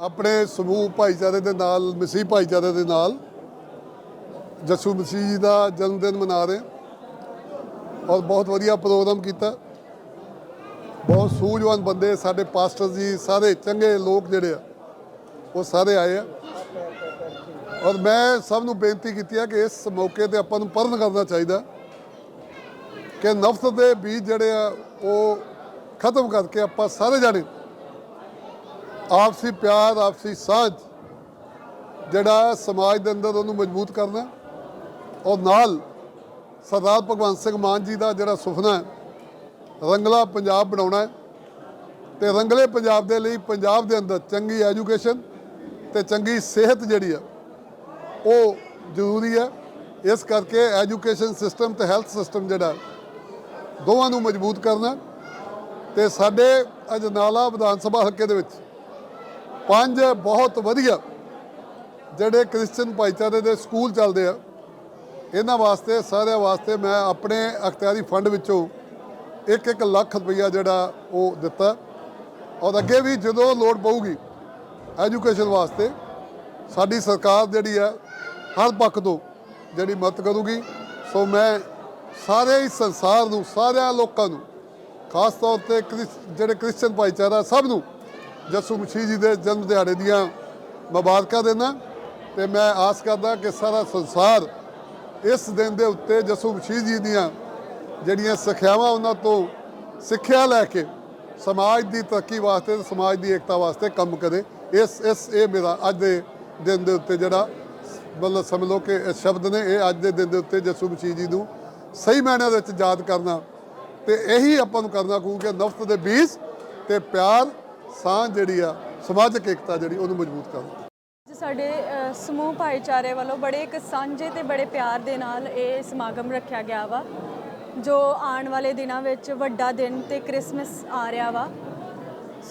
ਆਪਣੇ ਸਮੂਹ ਭਾਈਚਾਰੇ ਦੇ ਨਾਲ ਮਸੀਹ ਭਾਈਚਾਰੇ ਦੇ ਨਾਲ ਜੱਸੂ ਮਸੀਹ ਜੀ ਦਾ ਜਨਮ ਦਿਨ ਮਨਾ ਰਹੇ ਔਰ ਬਹੁਤ ਵਧੀਆ ਪ੍ਰੋਗਰਾਮ ਕੀਤਾ। ਬਹੁਤ ਸੂਝਵਾਨ ਬੰਦੇ ਸਾਡੇ ਪਾਸਟਰ ਜੀ, ਸਾਰੇ ਚੰਗੇ ਲੋਕ ਜਿਹੜੇ ਆ, ਉਹ ਸਾਰੇ ਆਏ ਆ। ਔਰ ਮੈਂ ਸਭ ਨੂੰ ਬੇਨਤੀ ਕੀਤੀ ਹੈ ਕਿ ਇਸ ਮੌਕੇ ਤੇ ਆਪਾਂ ਨੂੰ ਪਰਨ ਕਰਨਾ ਚਾਹੀਦਾ ਕਿ ਨਫ਼ਰਤ ਦੇ ਬੀਜ ਜਿਹੜੇ ਆ, ਉਹ ਖਤਮ ਕਰਕੇ ਆਪਾਂ ਸਾਰੇ ਜਾਣੇ ਆਪਸੀ ਪਿਆਰ, ਆਪਸੀ ਸਾਂਝ ਜਿਹੜਾ ਸਮਾਜ ਦੇ ਅੰਦਰ ਉਹਨੂੰ ਮਜ਼ਬੂਤ ਕਰਨਾ ਔਰ ਨਾਲ ਸਰਦਾਰ ਭਗਵੰਤ ਸਿੰਘ ਮਾਨ ਜੀ ਦਾ ਜਿਹੜਾ ਸੁਪਨਾ ਹੈ, ਰੰਗਲਾ ਪੰਜਾਬ ਬਣਾਉਣਾ ਹੈ ਤੇ ਰੰਗਲੇ ਪੰਜਾਬ ਦੇ ਲਈ ਪੰਜਾਬ ਦੇ ਅੰਦਰ ਚੰਗੀ ਐਜੂਕੇਸ਼ਨ ਤੇ ਚੰਗੀ ਸਿਹਤ ਜਿਹੜੀ ਆ ਉਹ ਜ਼ਰੂਰੀ ਹੈ। ਇਸ ਕਰਕੇ ਐਜੂਕੇਸ਼ਨ ਸਿਸਟਮ ਤੇ ਹੈਲਥ ਸਿਸਟਮ ਜਿਹੜਾ ਦੋਵਾਂ ਨੂੰ ਮਜ਼ਬੂਤ ਕਰਨਾ ਤੇ ਸਾਡੇ ਅਜਨਾਲਾ ਵਿਧਾਨ ਸਭਾ ਹਲਕੇ ਦੇ ਵਿੱਚ ਪੰਜ ਬਹੁਤ ਵਧੀਆ। ਜਿਹੜੇ ਕ੍ਰਿਸਚੀਅਨ ਭਾਈਚਾਰੇ ਦੇ ਸਕੂਲ ਚੱਲਦੇ ਆ, ਇਹਨਾਂ ਵਾਸਤੇ, ਸਾਰਿਆਂ ਵਾਸਤੇ ਮੈਂ ਆਪਣੇ ਅਖਤਿਆਰੀ ਫੰਡ ਵਿੱਚੋਂ 1-1 ਲੱਖ ਰੁਪਈਆ ਜਿਹੜਾ ਉਹ ਦਿੱਤਾ। ਔਰ ਅੱਗੇ ਵੀ ਜਦੋਂ ਲੋੜ ਪਊਗੀ ਐਜੂਕੇਸ਼ਨ ਵਾਸਤੇ, ਸਾਡੀ ਸਰਕਾਰ ਜਿਹੜੀ ਹੈ, ਹਰ ਪੱਖ ਤੋਂ ਜਿਹੜੀ ਮਦਦ ਕਰੂਗੀ। ਸੋ ਮੈਂ ਸਾਰੇ ਹੀ ਸੰਸਾਰ ਨੂੰ, ਸਾਰਿਆਂ ਲੋਕਾਂ ਨੂੰ, ਖਾਸ ਤੌਰ ਤੇ ਕ੍ਰਿਸ- ਜਿਹੜੇ ਕ੍ਰਿਸਚੀਅਨ ਭਾਈਚਾਰਾ, ਸਭ ਨੂੰ ਯਿਸੂ ਮਸੀਹ ਜੀ ਦੇ ਜਨਮ ਦਿਹਾੜੇ ਦੀਆਂ ਮੁਬਾਰਕਾਂ ਦੇਣਾ ਤੇ ਮੈਂ ਆਸ ਕਰਦਾ ਕਿ ਸਾਰਾ ਸੰਸਾਰ ਇਸ ਦਿਨ ਦੇ ਉੱਤੇ ਯਿਸੂ ਮਸੀਹ ਜੀ ਦੀਆਂ ਜਿਹੜੀਆਂ ਸਿੱਖਿਆਵਾਂ ਉਹਨਾਂ ਤੋਂ ਸਿੱਖਿਆ ਲੈ ਕੇ ਸਮਾਜ ਦੀ ਤਰੱਕੀ ਵਾਸਤੇ ਤੇ ਸਮਾਜ ਦੀ ਏਕਤਾ ਵਾਸਤੇ ਕੰਮ ਕਰੇ। ਇਸ ਇਸ ਇਹ ਮੇਰਾ ਅੱਜ ਦੇ ਦਿਨ ਦੇ ਉੱਤੇ ਜਿਹੜਾ ਮਤਲਬ ਸਮਝ ਲਓ ਕਿ ਇਹ ਸ਼ਬਦ ਨੇ, ਇਹ ਅੱਜ ਦੇ ਦਿਨ ਦੇ ਉੱਤੇ ਯਿਸੂ ਮਸੀਹ ਜੀ ਨੂੰ ਸਹੀ ਮਾਇਨਿਆਂ ਵਿੱਚ ਯਾਦ ਕਰਨਾ। ਤੇ ਇਹੀ ਆਪਾਂ ਨੂੰ ਕਰਨਾ ਕਹੂਗੇ ਨਫ਼ਤ ਦੇ ਬੀਜ ਤੇ ਪਿਆਰ ਸਾਂਝ ਜਿਹੜੀ ਆ, ਸਮਾਜਿਕ ਏਕਤਾ ਜਿਹੜੀ ਉਹਨੂੰ ਮਜ਼ਬੂਤ ਕਰ ਅੱਜ ਸਾਡੇ ਸਮੂਹ ਭਾਈਚਾਰੇ ਵੱਲੋਂ ਬੜੇ ਇੱਕ ਸਾਂਝੇ ਤੇ ਬੜੇ ਪਿਆਰ ਦੇ ਨਾਲ ਇਹ ਸਮਾਗਮ ਰੱਖਿਆ ਗਿਆ ਵਾ, ਜੋ ਆਉਣ ਵਾਲੇ ਦਿਨਾਂ ਵਿੱਚ ਵੱਡਾ ਦਿਨ ਤੇ ਕ੍ਰਿਸਮਸ ਆ ਰਿਹਾ ਵਾ।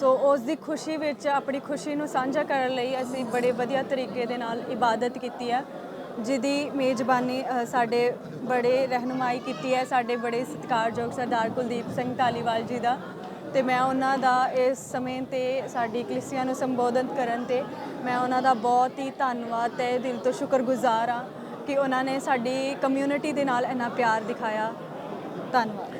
ਸੋ ਉਸ ਦੀ ਖੁਸ਼ੀ ਵਿੱਚ, ਆਪਣੀ ਖੁਸ਼ੀ ਨੂੰ ਸਾਂਝਾ ਕਰਨ ਲਈ ਅਸੀਂ ਬੜੇ ਵਧੀਆ ਤਰੀਕੇ ਦੇ ਨਾਲ ਇਬਾਦਤ ਕੀਤੀ ਹੈ ਜਿਹਦੀ ਮੇਜ਼ਬਾਨੀ ਸਾਡੇ ਬੜੇ ਰਹਿਨੁਮਾਈ ਕੀਤੀ ਹੈ, ਸਾਡੇ ਬੜੇ ਸਤਿਕਾਰਯੋਗ ਸਰਦਾਰ ਕੁਲਦੀਪ ਸਿੰਘ ਧਾਲੀਵਾਲ ਜੀ ਦਾ। ਤੇ ਮੈਂ ਉਹਨਾਂ ਦਾ ਇਸ ਸਮੇਂ ਤੇ ਸਾਡੀ ਕਲੀਸਿਆ ਨੂੰ ਸੰਬੋਧਨ ਕਰਨ ਤੇ ਮੈਂ ਉਹਨਾਂ ਦਾ ਬਹੁਤ ਹੀ ਧੰਨਵਾਦ ਤੇ ਦਿਲ ਤੋਂ ਸ਼ੁਕਰਗੁਜ਼ਾਰ ਹਾਂ ਕਿ ਉਹਨਾਂ ਨੇ ਸਾਡੀ ਕਮਿਊਨਿਟੀ ਦੇ ਨਾਲ ਇੰਨਾ ਪਿਆਰ ਦਿਖਾਇਆ। ਧੰਨਵਾਦ।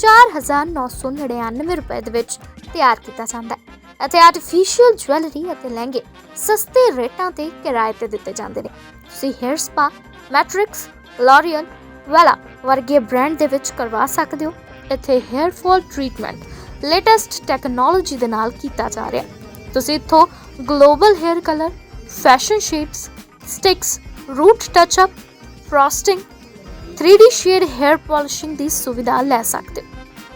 4999 ਰੁਪਏ ਦੇ ਵਿੱਚ ਤਿਆਰ ਕੀਤਾ ਜਾਂਦਾ ਹੈ ਅਤੇ ਆਰਟੀਫੀਸ਼ੀਅਲ ਜੁਐਲਰੀ ਅਤੇ ਲਹਿੰਗੇ ਸਸਤੇ ਰੇਟਾਂ ਤੇ ਕਿਰਾਏ ਤੇ ਦਿੱਤੇ ਜਾਂਦੇ ਨੇ। ਤੁਸੀਂ hair spa Matrix L'Oreal Wella ਵਰਗੇ ਬ੍ਰਾਂਡ ਦੇ ਵਿੱਚ ਕਰਵਾ ਸਕਦੇ ਹੋ। ਇੱਥੇ hair fall treatment latest technology ਦੇ ਨਾਲ ਕੀਤਾ ਜਾ ਰਿਹਾ ਤੁਸੀਂ ਇੱਥੋਂ global hair colour fashion shades sticks root touch up frosting 3D shade hair polishing ਦੀ ਸੁਵਿਧਾ ਲੈ ਸਕਦੇ ਹੋ।